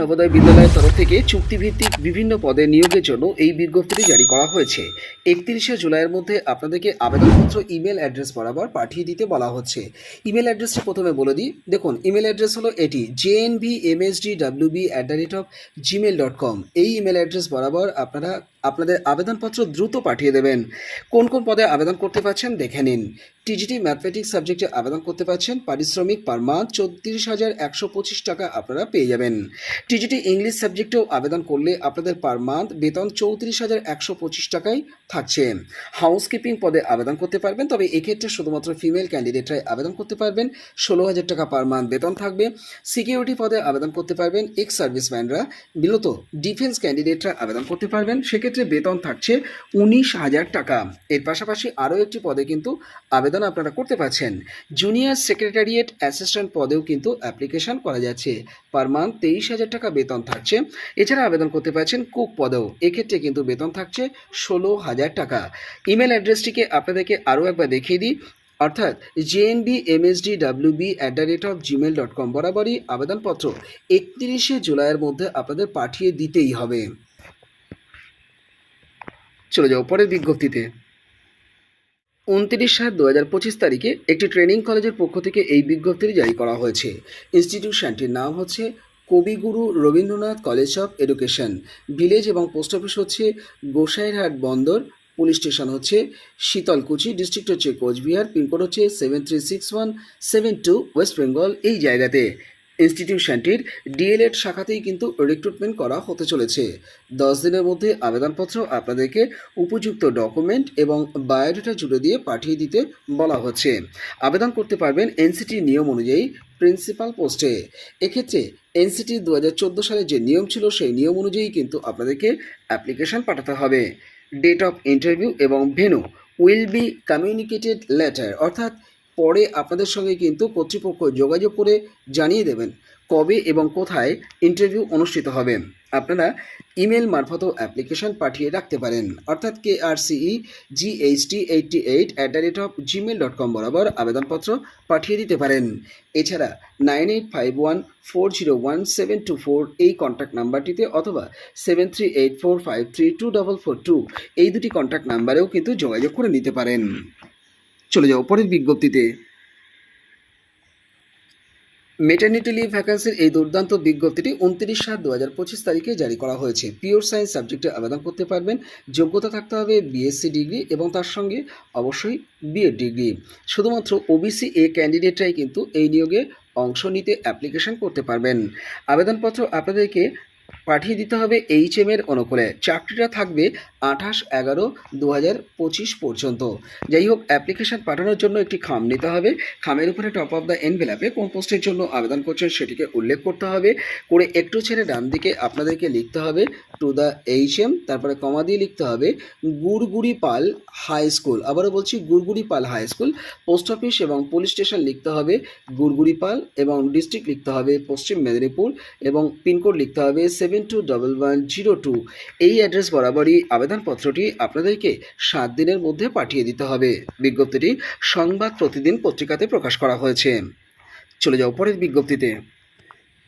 নবোদয় বিদ্যালয়ের তরফ থেকে চুক্তিভিত্তিক বিভিন্ন পদে নিয়োগের জন্য এই বিজ্ঞপ্তিটি জারি করা হয়েছে। একত্রিশে জুলাইয়ের মধ্যে আপনাদেরকে আবেদনপত্র, ইমেল অ্যাড্রেস বরাবর পাঠিয়ে দিতে বলা হচ্ছে। ইমেল অ্যাড্রেসটি প্রথমে বলে দিই। দেখুন, ইমেল অ্যাড্রেস হলো এটি J N B M S D W B at the rate of Gmail dot com এই ইমেল অ্যাড্রেস বরাবর আপনারা আপনাদের আবেদনপত্র দ্রুত পাঠিয়ে দেবেন। কোন কোন পদে আবেদন করতে পারছেন দেখে নিন। টিজিটি ম্যাথমেটিক্স সাবজেক্টে আবেদন করতে পারছেন পারিশ্রমিক পার মান্থ চৌত্রিশ হাজার একশো পঁচিশ টাকা আপনারা পেয়ে যাবেন। টিজিটি ইংলিশ সাবজেক্টেও আবেদন করলে আপনাদের পার মান্থ বেতন চৌত্রিশ হাজার একশো পঁচিশ টাকাই থাকছে। হাউসকিপিং পদে আবেদন করতে পারবেন, তবে এক্ষেত্রে শুধুমাত্র ফিমেল ক্যান্ডিডেটরাই আবেদন করতে পারবেন। ষোলো হাজার টাকা পার মান্থ বেতন থাকবে। সিকিউরিটি পদে আবেদন করতে পারবেন, এক্স সার্ভিসম্যানরা। বিলত ডিফেন্স ক্যান্ডিডেটরা আবেদন করতে পারবেন, সেক্ষেত্রে বেতন থাকছে উনিশ হাজার টাকা। এর পাশাপাশি আরও একটি পদে কিন্তু আবেদন আপনারা করতে পারছেন। জুনিয়র সেক্রেটারিয়েট অ্যাসিস্ট্যান্ট পদেও কিন্তু অ্যাপ্লিকেশন করা যাচ্ছে। পার মান্থ তেইশ হাজার টাকা বেতন থাকছে। এছাড়া আবেদন করতে পারছেন কুক পদেও। এক্ষেত্রে কিন্তু বেতন থাকছে ষোলো হাজার টাকা। ইমেল অ্যাড্রেসটিকে আপনাদেরকে আরও একবার দেখিয়ে দিই। অর্থাৎ J N B M S D W B at the rate of Gmail dot com বরাবরই আবেদনপত্র একত্রিশে জুলাইয়ের মধ্যে আপনাদের পাঠিয়ে দিতেই হবে। চলে যাও পরের বিজ্ঞপ্তিতে। উনত্রিশ সাত দু হাজার পঁচিশ তারিখে একটি ট্রেনিং কলেজের পক্ষ থেকে এই বিজ্ঞপ্তিটি জারি করা হয়েছে। ইনস্টিটিউশনটির নাম হচ্ছে Kabiguru Rabindranath college of education. Village এবং পোস্ট অফিস হচ্ছে গোসাইরহাট বন্দর। পুলিশ স্টেশন হচ্ছে শীতলকুচি। ডিস্ট্রিক্ট হচ্ছে কোচবিহার। পিনকোড হচ্ছে seven three six one seven two West Bengal. এই জায়গাতে ইনস্টিটিউশনটির ডিএলএড শাখাতেই কিন্তু রিক্রুটমেন্ট করা হতে চলেছে। দশ দিনের মধ্যে আবেদনপত্র আপনাদেরকে উপযুক্ত ডকুমেন্ট এবং বায়োডাটা জুড়ে দিয়ে পাঠিয়ে দিতে বলা হচ্ছে। আবেদন করতে পারবেন এনসিটির নিয়ম অনুযায়ী প্রিন্সিপাল পোস্টে এক্ষেত্রে এনসিটি দু হাজার চোদ্দ সালে যে নিয়ম ছিল, সেই নিয়ম অনুযায়ী কিন্তু আপনাদেরকে অ্যাপ্লিকেশন পাঠাতে হবে। ডেট অফ ইন্টারভিউ এবং venue will be communicated later অর্থাৎ পরে আপনাদের সঙ্গে কিন্তু কর্তৃপক্ষ যোগাযোগ করে জানিয়ে দেবেন কবে এবং কোথায় ইন্টারভিউ অনুষ্ঠিত হবে। আপনারা ইমেল মারফতও অ্যাপ্লিকেশন পাঠিয়ে রাখতে পারেন। অর্থাৎ K R C E G H T eighty eight at the rate of Gmail dot com বরাবর আবেদনপত্র পাঠিয়ে দিতে পারেন। এছাড়া nine eight five one four zero one seven two four এই কন্ট্যাক্ট নাম্বারটিতে অথবা seven three eight four five three two double four two এই দুটি কন্ট্যাক্ট নাম্বারেও কিন্তু যোগাযোগ করে নিতে পারেন। চলে যাও, পরের বিজ্ঞপ্তিতে। মেটার্নিটি লিভ ভ্যাকান্সির এই দুর্দান্ত বিজ্ঞপ্তিটি উনত্রিশ সাত দু হাজার পঁচিশ তারিখে জারি করা হয়েছে। পিওর সায়েন্স সাবজেক্টে আবেদন করতে পারবেন, যোগ্যতা থাকতে হবে বিএসসি ডিগ্রি এবং তার সঙ্গে অবশ্যই বিএড ডিগ্রি শুধুমাত্র ওবিসি এ ক্যান্ডিডেটরাই কিন্তু এই নিয়োগে অংশ নিতে অ্যাপ্লিকেশন করতে পারবেন। আবেদনপত্র আপনাদেরকে পাঠিয়ে দিতে হবে এইচ এম এর অনুকূলে। চাকরিটা থাকবে আঠাশ এগারো দু পঁচিশ পর্যন্ত। যাই হোক অ্যাপ্লিকেশন পাঠানোর জন্য একটি খাম নিতে হবে। খামের উপরে টপ অফ দ্য এনভেলাপে কোন পোস্টের জন্য আবেদন করছেন সেটিকে উল্লেখ করতে হবে। করে একটু ছেড়ে ডান দিকে আপনাদেরকে লিখতে হবে টু দ্য এইচ এম তারপরে কমা দিয়ে লিখতে হবে গুড়গুড়ি পাল হাই স্কুল আবারও বলছি Gurguri Pal high school post office এবং পুলিশ স্টেশন লিখতে হবে গুড়গুড়ি পাল এবং ডিস্ট্রিক্ট লিখতে হবে পশ্চিম মেদিনীপুর এবং পিনকোড লিখতে হবে seven two double one zero two এই অ্যাড্রেস বরাবরই আবেদনপত্রটি আপনাদেরকে সাত দিনের মধ্যে পাঠিয়ে দিতে হবে। বিজ্ঞপ্তিটি সংবাদ প্রতিদিন পত্রিকাতে প্রকাশ করা হয়েছে। চলে যাও পরের বিজ্ঞপ্তিতে।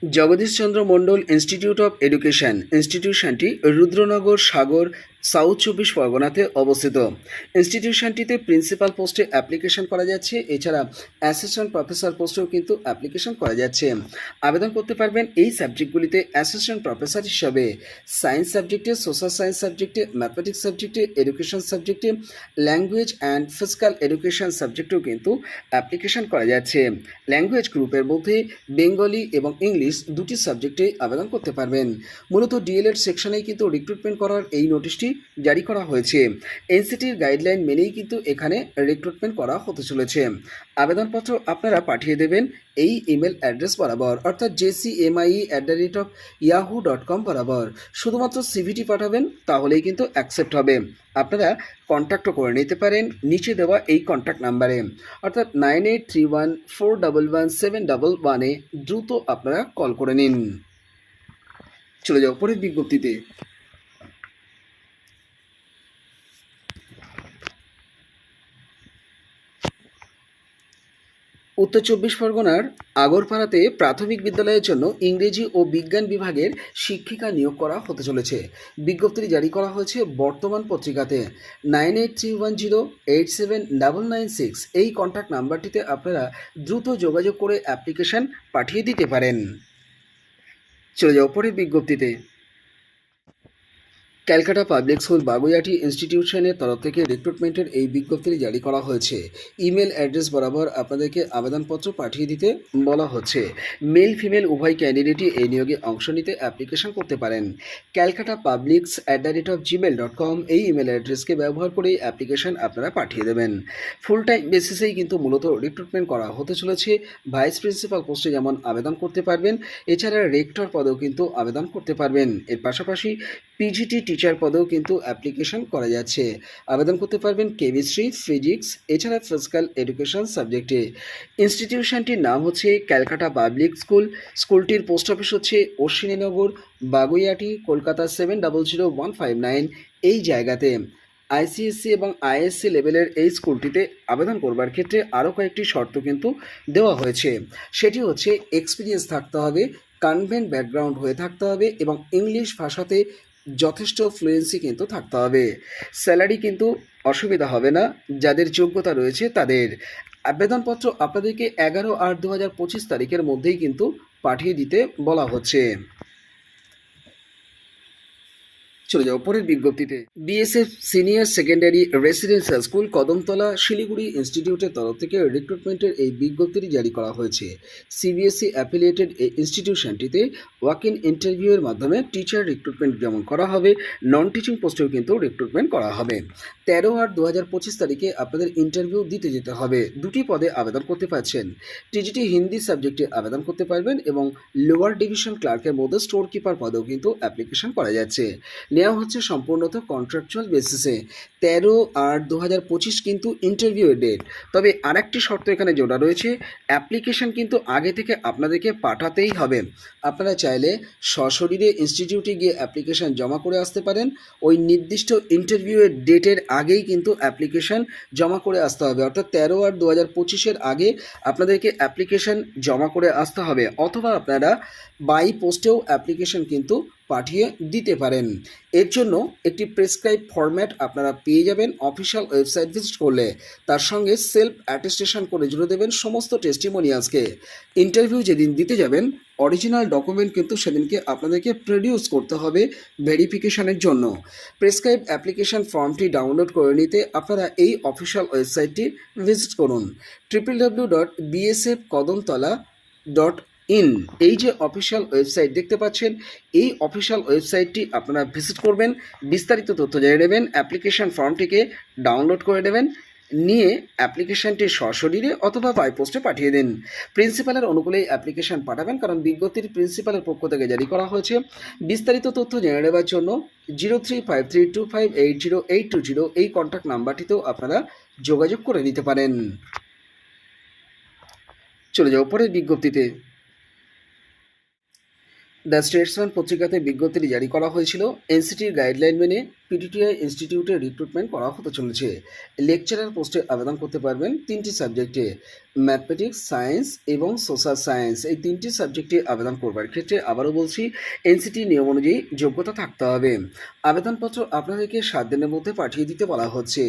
Jagadishchandra Mondal institute of education ইনস্টিটিউশনটি Rudranagar Sagar south চব্বিশ পরগনাতে অবস্থিত। ইনস্টিটিউশনটিতে প্রিন্সিপাল পোস্টে অ্যাপ্লিকেশন করা যাচ্ছে, এছাড়া অ্যাসিস্ট্যান্ট প্রফেসর পোস্টেও কিন্তু অ্যাপ্লিকেশন করা যাচ্ছে। আবেদন করতে পারবেন এই সাবজেক্টগুলিতে অ্যাসিস্ট্যান্ট প্রফেসর হিসাবে। সায়েন্স সাবজেক্টে সোশ্যাল সায়েন্স সাবজেক্টে ম্যাথমেটিক্স সাবজেক্টে এডুকেশন সাবজেক্টে ল্যাঙ্গুয়েজ অ্যান্ড ফিজিক্যাল এডুকেশন সাবজেক্টেও কিন্তু অ্যাপ্লিকেশন করা যাচ্ছে। ল্যাঙ্গুয়েজ গ্রুপের মধ্যে বেঙ্গলি এবং ইংলিশ দুটি সাবজেক্টে আবেদন করতে পারবেন। মূলত ডিএলএড সেকশনেই কিন্তু রিক্রুটমেন্ট করার এই নোটিশটি জারি করা হয়েছে। এনসিটির গাইডলাইন মেনেই কিন্তু এখানে রিক্রুটমেন্ট করা হতে চলেছে। আবেদনপত্র আপনারা পাঠিয়ে দেবেন এই ইমেল অ্যাড্রেস বরাবর, অর্থাৎ JCMI at the rate of Yahoo dot com বরাবর। শুধুমাত্র সিভিটি পাঠাবেন, তাহলেই কিন্তু অ্যাকসেপ্ট হবে। আপনারা কন্ট্যাক্টও করে নিতে পারেন, নিচে দেওয়া এই কন্ট্যাক্ট নাম্বারে অর্থাৎ nine eight three one four double one seven double ওয়ানে দ্রুত আপনারা কল করে নিন। চলে যাও পরের বিজ্ঞপ্তিতে। উত্তর চব্বিশ পরগনার আগরপাড়াতে প্রাথমিক বিদ্যালয়ের জন্য ইংরেজি ও বিজ্ঞান বিভাগের শিক্ষিকা নিয়োগ করা হতে চলেছে। বিজ্ঞপ্তিটি জারি করা হয়েছে বর্তমান পত্রিকাতে। Nine eight three one zero eight seven double nine six এই কন্ট্যাক্ট নাম্বারটিতে আপনারা দ্রুত যোগাযোগ করে অ্যাপ্লিকেশন পাঠিয়ে দিতে পারেন। চলে যাও পরের বিজ্ঞপ্তিতে। ক্যালকাটা পাবলিক স্কুল বাগুইয়াটি ইনস্টিটিউশনের তরফ থেকে রিক্রুটমেন্টের এই বিজ্ঞপ্তিটি জারি করা হয়েছে। ইমেল অ্যাড্রেস বরাবর আপনাদেরকে আবেদনপত্র পাঠিয়ে দিতে বলা হচ্ছে। মেল ফিমেল উভয় ক্যান্ডিডেটই এই নিয়োগে অংশ নিতে অ্যাপ্লিকেশন করতে পারেন। Calcutta publics at the rate Gmail dot com এই ইমেল অ্যাড্রেসকে ব্যবহার করেই অ্যাপ্লিকেশন আপনারা পাঠিয়ে দেবেন। ফুল টাইম বেসিসেই কিন্তু মূলত রিক্রুটমেন্ট করা হতে চলেছে। ভাইস প্রিন্সিপাল পোস্টে যেমন আবেদন করতে পারবেন, এছাড়া রেক্টর পদেও কিন্তু আবেদন করতে পারবেন। এর পাশাপাশি পিজিটি টিচার পদেও কিন্তু অ্যাপ্লিকেশন করা যাচ্ছে। আবেদন করতে পারবেন কেমিস্ট্রি ফিজিক্স এছাড়া ফিজিক্যাল এডুকেশন সাবজেক্টে ইনস্টিটিউশনটির নাম হচ্ছে ক্যালকাটা পাবলিক স্কুল স্কুলটির পোস্ট অফিস হচ্ছে Ashwininagar Baguiati Kolkata seven double zero one five nine এই জায়গাতে। আইসিএসসি এবং আইএসসি লেভেলের এই স্কুলটিতে আবেদন করবার ক্ষেত্রে আরও কয়েকটি শর্ত কিন্তু দেওয়া হয়েছে। সেটি হচ্ছে এক্সপিরিয়েন্স থাকতে হবে কনভেন্ট ব্যাকগ্রাউন্ড হয়ে থাকতে হবে এবং ইংলিশ ভাষাতে যথেষ্ট ফ্লুয়েন্সি কিন্তু থাকতে হবে। স্যালারি কিন্তু অসুবিধা হবে না। যাদের যোগ্যতা রয়েছে তাদের। আবেদনপত্র আপনাদেরকে এগারো আট দু হাজার পঁচিশ তারিখের মধ্যেই কিন্তু পাঠিয়ে দিতে বলা হচ্ছে। চলে যাও পরের বিজ্ঞপ্তিতে। BSF senior secondary residential school Kadamtala, Siliguri ইনস্টিটিউটের তরফ থেকে রিক্রুটমেন্টের এই বিজ্ঞপ্তিটি জারি করা হয়েছে। সিবিএসই অ্যাফিলিয়েটেড এই ইনস্টিটিউশনটিতে ওয়াক ইন ইন্টারভিউয়ের মাধ্যমে টিচার রিক্রুটমেন্ট যেমন করা হবে নন টিচিং পোস্টেও কিন্তু রিক্রুটমেন্ট করা হবে। তেরো আট দু হাজার পঁচিশ তারিখে আপনাদের ইন্টারভিউ দিতে যেতে হবে। দুটি পদে আবেদন করতে পারছেন। টিজিটি হিন্দি সাবজেক্টে আবেদন করতে পারবেন এবং লোয়ার ডিভিশন ক্লার্কের মধ্যে স্টোর কিপার পদেও কিন্তু অ্যাপ্লিকেশন করা যাচ্ছে। নেওয়া হচ্ছে সম্পূর্ণত কন্ট্রাকচুয়াল বেসিসে তেরো আট দু হাজার পঁচিশ কিন্তু ইন্টারভিউয়ের ডেট তবে আরেকটি শর্ত এখানে জোড়া রয়েছে অ্যাপ্লিকেশন কিন্তু আগে থেকে আপনাদেরকে পাঠাতেই হবে। আপনারা চাইলে সশরীরে ইনস্টিটিউটে গিয়ে অ্যাপ্লিকেশন জমা করে আসতে পারেন। ওই নির্দিষ্ট ইন্টারভিউয়ের ডেটের আগেই কিন্তু অ্যাপ্লিকেশন জমা করে আসতে হবে। অর্থাৎ তেরো আট দু হাজার পঁচিশের আগে আপনাদেরকে অ্যাপ্লিকেশন জমা করে আসতে হবে। অথবা আপনারা বাই পোস্টেও অ্যাপ্লিকেশন কিন্তু পাঠিয়ে দিতে পারেন। এর জন্য একটি প্রেসক্রাইব ফরম্যাট আপনারা পেয়ে যাবেন অফিসিয়াল ওয়েবসাইট ভিজিট করলে। তার সঙ্গে সেলফ অ্যাটেস্টেশন করে জুড়ে দেবেন সমস্ত টেস্টিমোনিয়ালসকে ইন্টারভিউ যেদিন দিতে যাবেন অরিজিনাল ডকুমেন্ট কিন্তু সেদিনকে আপনাদেরকে প্রডিউস করতে হবে ভেরিফিকেশনের জন্য। প্রেসক্রাইব অ্যাপ্লিকেশন ফর্মটি ডাউনলোড করে নিতে আপনারা এই অফিসিয়াল ওয়েবসাইটটি ভিজিট করুন। Triple W dot BSF Kadamtala dot in, এই যে অফিসিয়াল ওয়েবসাইট দেখতে পাচ্ছেন, এই অফিসিয়াল ওয়েবসাইটটি আপনারা ভিজিট করবেন, বিস্তারিত তথ্য জেনে নেবেন, অ্যাপ্লিকেশন ফর্মটিকে ডাউনলোড করে নেবেন, নিয়ে অ্যাপ্লিকেশনটি সশরীরে অথবা পোস্টে পাঠিয়ে দিন। প্রিন্সিপালের অনুকূলেই অ্যাপ্লিকেশন পাঠাবেন, কারণ বিজ্ঞপ্তির প্রিন্সিপালের পক্ষ থেকে জারি করা হয়েছে। বিস্তারিত তথ্য জেনে নেবার জন্য zero three five three two five eight zero eight two zero এই কন্ট্যাক্ট নাম্বারটিতেও আপনারা যোগাযোগ করে নিতে পারেন। চলে যাও পরের বিজ্ঞপ্তিতে। দ্য স্টেটসম্যান পত্রিকাতে বিজ্ঞপ্তিটি জারি করা হয়েছিল। এনসিটির গাইডলাইন মেনে পিটিটিআই ইনস্টিটিউটে রিক্রুটমেন্ট করা হতে চলেছে। লেকচারার পোস্টে আবেদন করতে পারবেন তিনটি সাবজেক্টে ম্যাথমেটিক্স সায়েন্স এবং সোশ্যাল সায়েন্স এই তিনটি সাবজেক্টে আবেদন করবার ক্ষেত্রে আবারও বলছি এনসিটি নিয়ম অনুযায়ী যোগ্যতা থাকতে হবে। আবেদনপত্র আপনাদেরকে সাত দিনের মধ্যে পাঠিয়ে দিতে বলা হচ্ছে।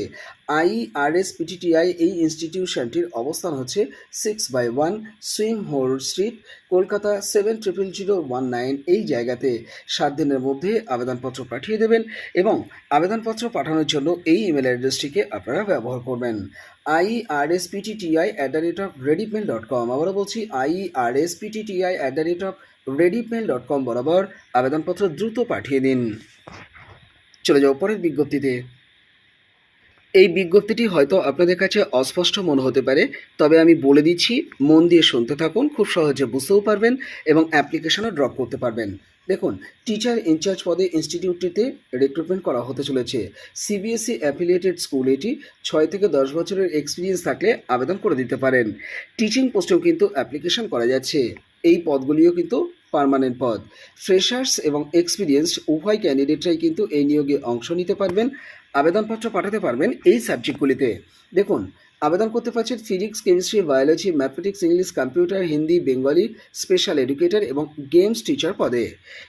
আইআরএস পিটিটিআই এই ইনস্টিটিউশনটির অবস্থান হচ্ছে six by one Swinhoe street Kolkata seven triple zero one nine এই জায়গাতে। সাত দিনের মধ্যে আবেদনপত্র পাঠিয়ে দেবেন এবং আবেদনপত্র পাঠানোর জন্য এই ইমেল অ্যাড্রেসটিকে আপনারা ব্যবহার করবেন। I R S PTTI at the rate of rediffmail dot com আবারও বলছি I R S PTTI at the rate of rediffmail dot com বরাবর আবেদনপত্র দ্রুত পাঠিয়ে দিন। চলে যাও পরের বিজ্ঞপ্তিতে। এই বিজ্ঞপ্তিটি হয়তো আপনাদের কাছে অস্পষ্ট মনে হতে পারে, তবে আমি বলে দিচ্ছি, মন দিয়ে শুনতে থাকুন, খুব সহজে বুঝতেও পারবেন এবং অ্যাপ্লিকেশনও ড্রপ করতে পারবেন। দেখুন টিচার ইনচার্জ পদে ইনস্টিটিউটটিতে রিক্রুটমেন্ট করা হতে চলেছে। সিবিএসই অ্যাফিলিয়েটেড স্কুল এটি ছয় থেকে দশ বছরের এক্সপিরিয়েন্স থাকলে আবেদন করে দিতে পারেন। টিচিং পোস্টেও কিন্তু অ্যাপ্লিকেশন করা যাচ্ছে। এই পদগুলিও কিন্তু পার্মানেন্ট পদ। ফ্রেশার্স এবং এক্সপিরিয়েন্সড উভয় ক্যান্ডিডেটরাই কিন্তু এই নিয়োগে অংশ নিতে পারবেন, আবেদনপত্র পাঠাতে পারবেন এই সাবজেক্টগুলিতে দেখুন আবেদন করতে পারছেন physics, chemistry, biology, mathematics, English, computer, Hindi, Bengali, special educator এবং গেমস টিচার পদে।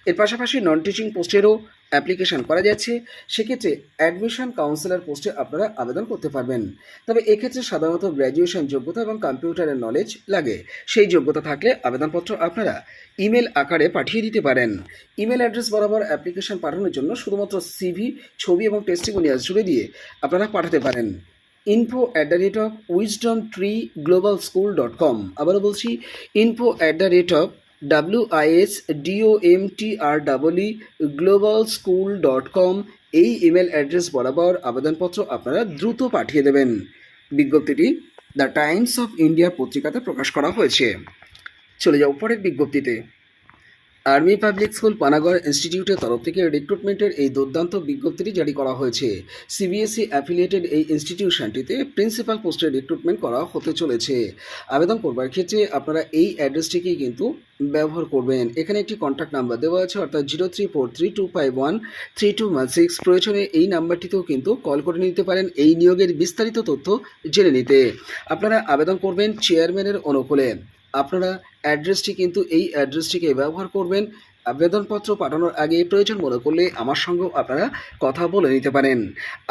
এর পাশাপাশি নন টিচিং পোস্টেরও অ্যাপ্লিকেশন করা যাচ্ছে। সেক্ষেত্রে অ্যাডমিশন কাউন্সিলর পোস্টে আপনারা আবেদন করতে পারবেন। তবে এক্ষেত্রে সাধারণত গ্র্যাজুয়েশন যোগ্যতা এবং কম্পিউটারের নলেজ লাগে। সেই যোগ্যতা থাকলে আবেদনপত্র আপনারা ইমেল আকারে পাঠিয়ে দিতে পারেন। ইমেল অ্যাড্রেস বরাবর অ্যাপ্লিকেশন পাঠানোর জন্য শুধুমাত্র সিভি ছবি এবং টেস্টিমোনিয়াল জুড়ে দিয়ে আপনারা পাঠাতে পারেন। Info at the rate of wisdom tree global school dot com আবারও বলছি info at the rate of W IS DO M T R double E global school dot com এই ইমেল অ্যাড্রেস বরাবর আবেদনপত্র আপনারা দ্রুত পাঠিয়ে দেবেন। বিজ্ঞপ্তিটি দ্য টাইমস অফ ইন্ডিয়া পত্রিকাতে প্রকাশ করা হয়েছে। চলে যাও পরের বিজ্ঞপ্তিতে। আর্মি পাবলিক স্কুল পানাগড় ইনস্টিটিউটের তরফ থেকে রিক্রুটমেন্টের এই দুর্দান্ত বিজ্ঞপ্তিটি জারি করা হয়েছে। সিবিএসই অ্যাফিলিয়েটেড এই ইনস্টিটিউশনটিতে প্রিন্সিপাল পোস্টের রিক্রুটমেন্ট করা হতে চলেছে। আবেদন করবার ক্ষেত্রে আপনারা এই অ্যাড্রেসটিকেই কিন্তু ব্যবহার করবেন। এখানে একটি কন্ট্যাক্ট নাম্বার দেওয়া আছে, অর্থাৎ zero three four three two five one three two one six প্রয়োজনে এই নাম্বারটিতেও কিন্তু কল করে নিতে পারেন। এই নিয়োগের বিস্তারিত তথ্য জেনে নিতে। আপনারা আবেদন করবেন চেয়ারম্যানের অনুকূলে। আপনারা অ্যাড্রেসটি কিন্তু এই অ্যাড্রেসটিকে ব্যবহার করবেন। আবেদনপত্র পাঠানোর আগে প্রয়োজন মনে করলে আমার সঙ্গেও আপনারা কথা বলে নিতে পারেন।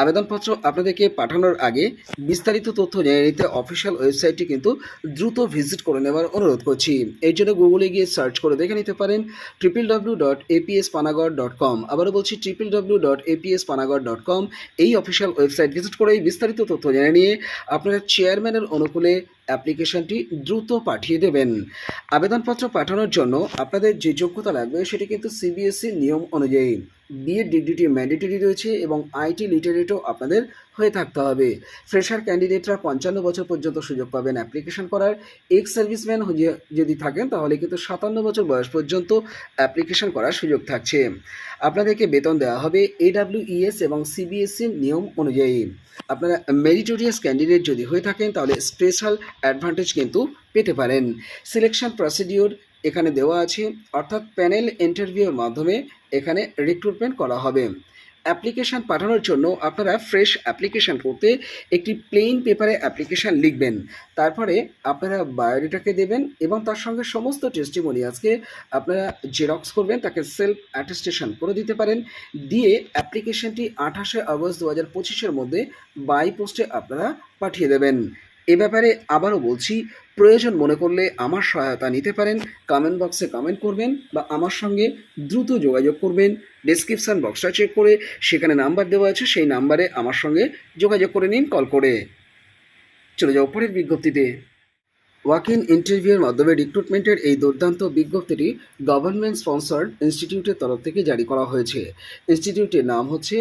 আবেদনপত্র আপনাদেরকে পাঠানোর আগে বিস্তারিত তথ্য জেনে নিতে অফিসিয়াল ওয়েবসাইটটি কিন্তু দ্রুত ভিজিট করে নেওয়ার অনুরোধ করছি। এর জন্য গুগলে গিয়ে সার্চ করে দেখে নিতে পারেন triple W dot APS Panagarh dot com আবারও বলছি triple W dot APS Panagarh dot com এই অফিসিয়াল ওয়েবসাইট ভিজিট করে বিস্তারিত তথ্য জেনে নিয়ে আপনারা চেয়ারম্যানের অনুকূলে অ্যাপ্লিকেশনটি দ্রুত পাঠিয়ে দেবেন। আবেদনপত্র পাঠানোর জন্য আপনাদের যে যোগ্যতা লাগবে সেটি কিন্তু সিবিএসসির নিয়ম অনুযায়ী। বিএড ডিগ্রিটি ম্যান্ডেটরি রয়েছে এবং আইটি লিটারেটও আপনাদের হয়ে থাকতে হবে। ফ্রেশার ক্যান্ডিডেটরা পঞ্চান্ন বছর পর্যন্ত সুযোগ পাবেন অ্যাপ্লিকেশন করার। এক্স সার্ভিসম্যান যদি থাকেন, তাহলে কিন্তু সাতান্ন বছর বয়স পর্যন্ত অ্যাপ্লিকেশন করার সুযোগ থাকছে। আপনাদেরকে বেতন দেওয়া হবে এডাব্লিউইএস এবং সিবিএসসির নিয়ম অনুযায়ী। আপনারা মেরিটোরিয়াস ক্যান্ডিডেট যদি হয়ে থাকেন, তাহলে স্পেশাল অ্যাডভান্টেজ কিন্তু পেতে পারেন। সিলেকশন প্রসিডিওর এখানে দেওয়া আছে। অর্থাৎ প্যানেল ইন্টারভিউর মাধ্যমে এখানে রিক্রুটমেন্ট করা হবে। অ্যাপ্লিকেশান পাঠানোর জন্য আপনারা ফ্রেশ অ্যাপ্লিকেশান করতে একটি প্লেন পেপারে অ্যাপ্লিকেশান লিখবেন। তারপরে আপনারা বায়োডেটাকে দেবেন এবং তার সঙ্গে সমস্ত টেস্টিমোনিয়ালসকে আপনারা জেরক্স করবেন, তাকে সেলফ অ্যাটেস্টেশন করে দিতে পারেন। দিয়ে অ্যাপ্লিকেশানটি আঠাশে আগস্ট দু হাজার পঁচিশের মধ্যে বাই পোস্টে আপনারা পাঠিয়ে দেবেন। এ ব্যাপারে আবারও বলছি, প্রয়োজন মনে করলে আমার সহায়তা নিতে পারেন। কমেন্ট বক্সে কমেন্ট করবেন বা আমার সঙ্গে দ্রুত যোগাযোগ করবেন। ডিসক্রিপশান বক্সটা চেক করে সেখানে নাম্বার দেওয়া আছে, সেই নাম্বারে আমার সঙ্গে যোগাযোগ করে নিন কল করে। চলে যাও পরের বিজ্ঞপ্তিতে। ওয়াক ইন ইন্টারভিউয়ের মাধ্যমে রিক্রুটমেন্টের এই দুর্দান্ত বিজ্ঞপ্তিটি গভর্নমেন্ট স্পন্সর্ড ইনস্টিটিউটের তরফ থেকে জারি করা হয়েছে। ইনস্টিটিউটের নাম হচ্ছে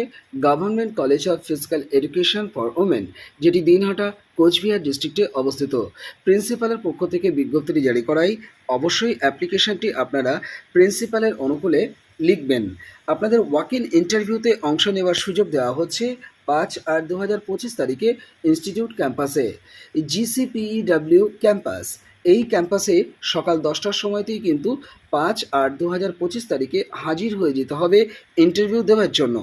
government college of physical education for women, যেটি দিনহাটা, কোচবিহার ডিস্ট্রিক্টে অবস্থিত। প্রিন্সিপালের পক্ষ থেকে বিজ্ঞপ্তিটি জারি করাই অবশ্যই অ্যাপ্লিকেশনটি আপনারা প্রিন্সিপালের অনুকূলে লিখবেন। আপনাদের ওয়াক ইন ইন্টারভিউতে অংশ নেওয়ার সুযোগ দেওয়া হচ্ছে পাঁচ আট দু হাজার পঁচিশ তারিখে ইনস্টিটিউট ক্যাম্পাসে জিসিপিইডাব্লিউ ক্যাম্পাস এই ক্যাম্পাসে সকাল দশটার সময়তেই কিন্তু পাঁচ আট দু হাজার পঁচিশ তারিখে হাজির হয়ে যেতে হবে ইন্টারভিউ দেওয়ার জন্য।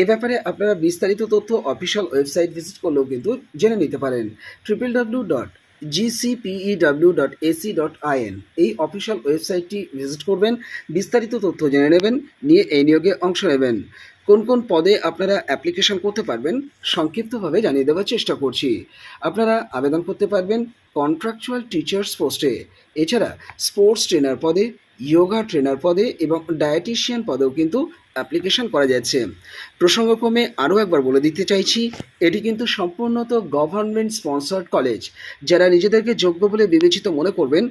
এ ব্যাপারে আপনারা বিস্তারিত তথ্য অফিসিয়াল ওয়েবসাইট ভিজিট করলেও কিন্তু জেনে নিতে পারেন। Triple W dot GCPEW dot AC dot এই অফিসিয়াল ওয়েবসাইটটি ভিজিট করবেন, বিস্তারিত তথ্য জেনে নেবেন, নিয়ে এই নিয়োগে অংশ নেবেন। কোন কোন পদে আপনারা অ্যাপ্লিকেশন করতে পারবেন, সংক্ষিপ্তভাবে জানিয়ে দেওয়ার চেষ্টা করছি। আপনারা আবেদন করতে পারবেন কন্ট্রাকচুয়াল টিচার্স পোস্টে। এছাড়া স্পোর্টস ট্রেনার পদে যোগা ট্রেনার পদে এবং ডায়েটিশিয়ান পদেও কিন্তু অ্যাপ্লিকেশন করা যাচ্ছে। প্রসঙ্গক্রমে আরও একবার বলে দিতে চাইছি, এটি কিন্তু সম্পূর্ণত গভর্নমেন্ট স্পন্সর্ড কলেজ যারা নিজেদেরকে যোগ্য বলে বিবেচিত মনে করবেন,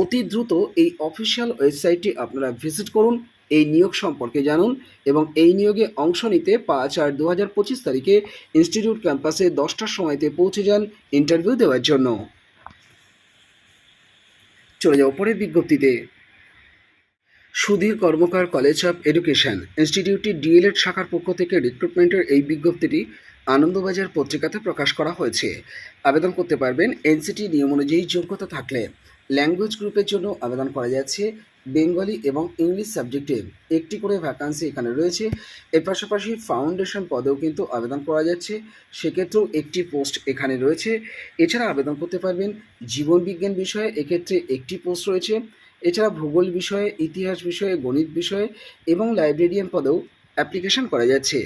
অতি দ্রুত এই অফিসিয়াল ওয়েবসাইটটি আপনারা ভিজিট করুন, এই নিয়োগ সম্পর্কে জানুন এবং এই নিয়োগে অংশ নিতে পাঁচ আর দু হাজার পঁচিশ তারিখে ইনস্টিটিউট ক্যাম্পাসে দশটার সময়তে পৌঁছে যান ইন্টারভিউ দেওয়ার জন্য। চলে যাও পরের বিজ্ঞপ্তিতে। Sudhir Karmakar college of education ইনস্টিটিউটটি DElEd শাখার পক্ষ থেকে রিক্রুটমেন্টের এই বিজ্ঞপ্তিটি আনন্দবাজার পত্রিকাতে প্রকাশ করা হয়েছে। আবেদন করতে পারবেন এনসিটি নিয়ম অনুযায়ী যোগ্যতা থাকলে। ল্যাঙ্গুয়েজ গ্রুপের জন্য আবেদন করা যাচ্ছে বেঙ্গলি এবং ইংলিশ সাবজেক্টে। একটি করে ভ্যাকান্সি এখানে রয়েছে। এর পাশাপাশি ফাউন্ডেশন পদেও কিন্তু আবেদন করা যাচ্ছে। সেক্ষেত্রেও একটি পোস্ট এখানে রয়েছে। এছাড়া আবেদন করতে পারবেন জীবন বিজ্ঞান বিষয়ে। এক্ষেত্রে একটি পোস্ট রয়েছে। এছাড়া ভূগোল বিষয়ে, ইতিহাস বিষয়ে, গণিত বিষয়ে এবং লাইব্রেরিয়ান পদেও অ্যাপ্লিকেশন করা যাচ্ছে।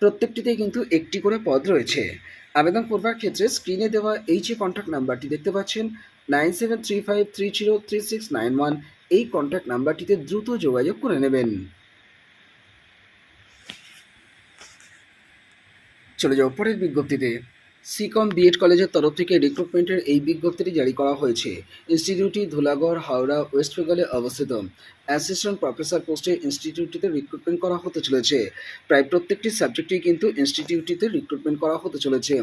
প্রত্যেকটিতেই কিন্তু একটি করে পদ রয়েছে। আবেদন করবার ক্ষেত্রে স্ক্রিনে দেওয়া এই যে কন্ট্যাক্ট নাম্বারটি দেখতে পাচ্ছেন nine seven three five three zero three six nine one এই কন্ট্যাক্ট নাম্বারটিতে দ্রুত যোগাযোগ করে নেবেন। চলে যাও পরের বিজ্ঞপ্তিতে। সিকম বিএড কলেজের তরফ থেকে রিক্রুটমেন্টের এই বিজ্ঞপ্তিটি জারি করা হয়েছে। ইনস্টিটিউটটি ধুলাগড়, হাওড়া ওয়েস্ট বেঙ্গলে অবস্থিত। অ্যাসিস্ট্যান্ট প্রফেসর পোস্টে ইনস্টিটিউটটিতে রিক্রুটমেন্ট করা হতে চলেছে। প্রায় প্রত্যেকটি সাবজেক্টেই কিন্তু ইনস্টিটিউটটিতে রিক্রুটমেন্ট করা হতে চলেছে।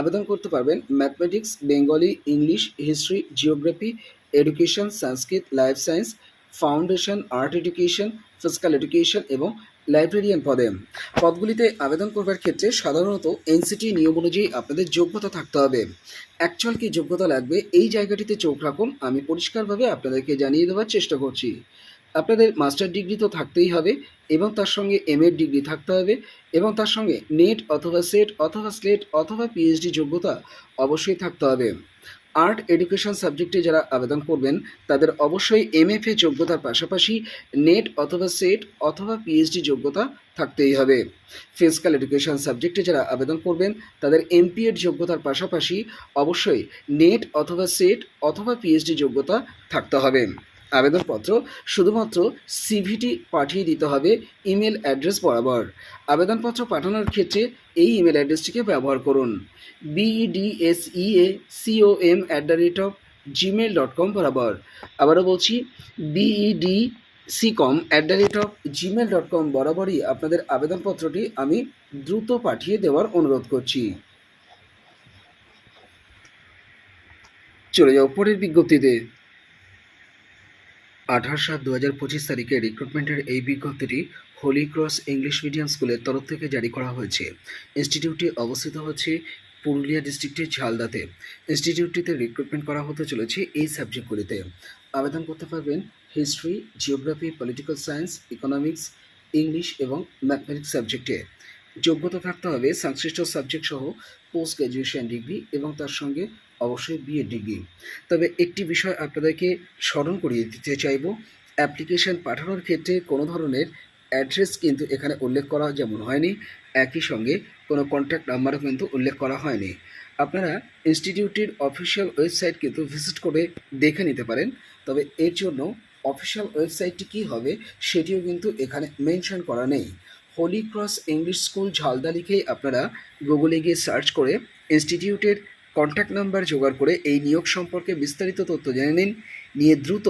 আবেদন করতে পারবেন mathematics Bengali English history geography education Sanskrit life science foundation art education physical education এবং লাইব্রেরিয়ান পদে। পদগুলিতে আবেদন করবার ক্ষেত্রে সাধারণত এনসিটি নিয়ম অনুযায়ী আপনাদের যোগ্যতা থাকতে হবে। অ্যাকচুয়াল কি যোগ্যতা লাগবে এই জায়গাটিতে চোখ রাখুন, আমি পরিষ্কারভাবে আপনাদেরকে জানিয়ে দেওয়ার চেষ্টা করছি। আপনাদের মাস্টার ডিগ্রি তো থাকতেই হবে এবং তার সঙ্গে এম এর ডিগ্রি থাকতে হবে এবং তার সঙ্গে নেট অথবা সেট অথবা স্লেট অথবা পিএইচডি যোগ্যতা অবশ্যই থাকতে হবে। আর্ট এডুকেশন সাবজেক্টে যারা আবেদন করবেন, তাদের অবশ্যই এমএফএ যোগ্যতার পাশাপাশি নেট অথবা সেট অথবা পিএইচডি যোগ্যতা থাকতেই হবে। ফিজিক্যাল এডুকেশন সাবজেক্টে যারা আবেদন করবেন, তাদের এমপিএড যোগ্যতার পাশাপাশি অবশ্যই নেট অথবা সেট অথবা পিএইচডি যোগ্যতা থাকতে হবে। আবেদনপত্র শুধুমাত্র সিভিটি পাঠিয়ে দিতে হবে ইমেল অ্যাড্রেস বরাবর। আবেদনপত্র পাঠানোর ক্ষেত্রে এই ইমেল অ্যাড্রেসটিকে ব্যবহার করুন। BEDSEA COM at the rate of Gmail dot com বরাবর। আবারও বলছি BED seacom at the rate of Gmail dot com বরাবরই আপনাদের আবেদনপত্রটি আমি দ্রুত পাঠিয়ে দেওয়ার অনুরোধ করছি। চলে যাও পরের বিজ্ঞপ্তিতে। আঠাশ সাত দু হাজার পঁচিশ তারিখে রিক্রুটমেন্টের এই বিজ্ঞপ্তিটি হোলি ক্রস ইংলিশ মিডিয়াম স্কুলের তরফ থেকে জারি করা হয়েছে। ইনস্টিটিউটটি অবস্থিত হচ্ছে পুরুলিয়া ডিস্ট্রিক্টের ঝালদাতে। ইনস্টিটিউটটিতে রিক্রুটমেন্ট করা হতে চলেছে এই সাবজেক্টগুলিতে আবেদন করতে পারবেন history geography political science economics English এবং ম্যাথমেটিক্স সাবজেক্টে যোগ্যতা থাকতে হবে সংশ্লিষ্ট সাবজেক্ট সহ পোস্ট গ্র্যাজুয়েশন ডিগ্রি এবং তার সঙ্গে অবশ্যই বিএ ডিগ্রি তবে একটি বিষয় আপনাদেরকে স্মরণ করিয়ে দিতে চাইব। অ্যাপ্লিকেশন পাঠানোর ক্ষেত্রে কোনো ধরনের অ্যাড্রেস কিন্তু এখানে উল্লেখ করা যেমন হয়নি, একই সঙ্গে কোনো কন্ট্যাক্ট নাম্বারও কিন্তু উল্লেখ করা হয়নি। আপনারা ইনস্টিটিউটের অফিসিয়াল ওয়েবসাইট কিন্তু ভিজিট করে দেখে নিতে পারেন। তবে এর জন্য অফিসিয়াল ওয়েবসাইটটি কী হবে সেটিও কিন্তু এখানে মেনশন করা নেই। Holy cross English school Jhalda লিখেই আপনারা গুগলে গিয়ে সার্চ করে ইনস্টিটিউটের কন্ট্যাক্ট নাম্বার জোগাড় করে এই নিয়োগ সম্পর্কে বিস্তারিত তথ্য জেনে নিন। নিয়ে দ্রুত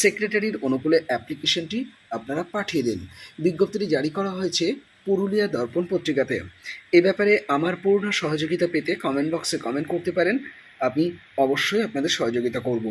সেক্রেটারির অনুকূলে অ্যাপ্লিকেশনটি আপনারা পাঠিয়ে দিন। বিজ্ঞপ্তিটি জারি করা হয়েছে পুরুলিয়া দর্পণ পত্রিকাতে। এ ব্যাপারে আমার পূর্ণ সহযোগিতা পেতে কমেন্ট বক্সে কমেন্ট করতে পারেন। আমি অবশ্যই আপনাদের সহযোগিতা করব।